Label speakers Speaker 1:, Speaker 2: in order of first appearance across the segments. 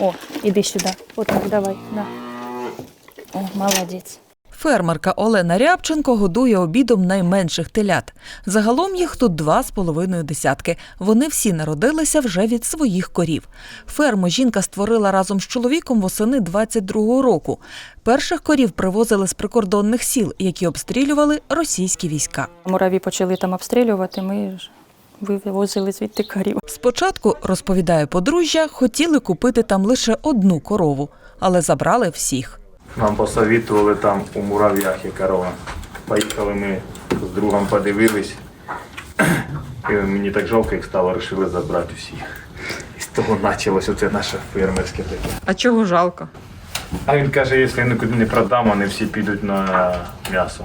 Speaker 1: О, іди сюди. Отак, давай. На. О, молодець.
Speaker 2: Фермерка Олена Рябченко годує обідом найменших телят. Загалом їх тут два з половиною десятки. Вони всі народилися вже від своїх корів. Ферму жінка створила разом з чоловіком восени 22-го року. Перших корів привозили з прикордонних сіл, які обстрілювали російські війська.
Speaker 1: Мураві почали там обстрілювати, ми ж вивозили звідти корів.
Speaker 2: Спочатку, розповідає подружжя, хотіли купити там лише одну корову, але забрали всіх.
Speaker 3: Нам посовітували там у мурав'ях є корова. Поїхали ми з другом подивились. І мені так жалко їх стало, вирішили забрати всіх. І з того почалося це наше фермерське таке.
Speaker 2: А чого жалко?
Speaker 3: А він каже, якщо я нікуди не продам, вони всі підуть на м'ясо.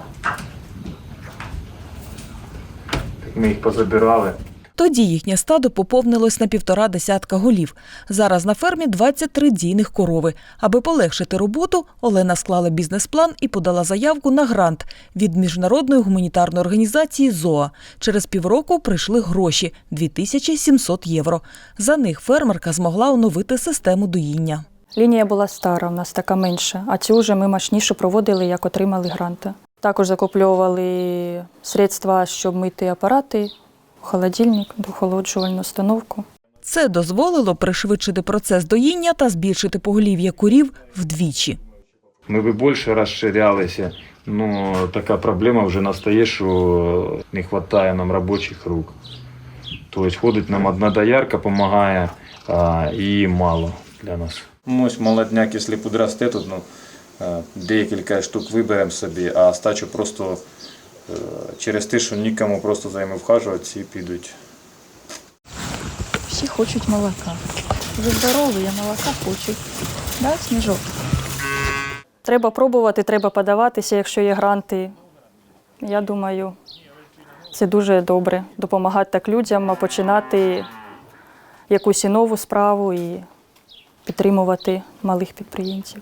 Speaker 3: Ми їх позабирали.
Speaker 2: Тоді їхнє стадо поповнилось на півтора десятка голів. Зараз на фермі 23 дійних корови. Аби полегшити роботу, Олена склала бізнес-план і подала заявку на грант від міжнародної гуманітарної організації ЗОА. Через півроку прийшли гроші 2700 євро. За них фермерка змогла оновити систему доїння.
Speaker 1: Лінія була стара, у нас така менша, а цю вже ми мощніше проводили, як отримали гранти. Також закуплювали средства, щоб мити апарати, холодильник, дохолоджувальну установку.
Speaker 2: Це дозволило пришвидшити процес доїння та збільшити поголів'я курів вдвічі.
Speaker 3: Ми би більше розширялися. Ну, така проблема вже настає, що не вистачає нам робочих рук. Тобто ходить нам одна доярка, допомагає, а її мало для нас. Ось молодняк, якщо підросте, тут ну, декілька штук виберемо собі, а стачу просто е, через те, що нікому просто за ними вхажувати, ці підуть.
Speaker 1: Всі хочуть молока. Вже здорові, а молока хочуть. Да, сніжок? Треба пробувати, треба подаватися, якщо є гранти. Я думаю, це дуже добре. Допомагати так людям, починати якусь і нову справу і підтримувати малих підприємців.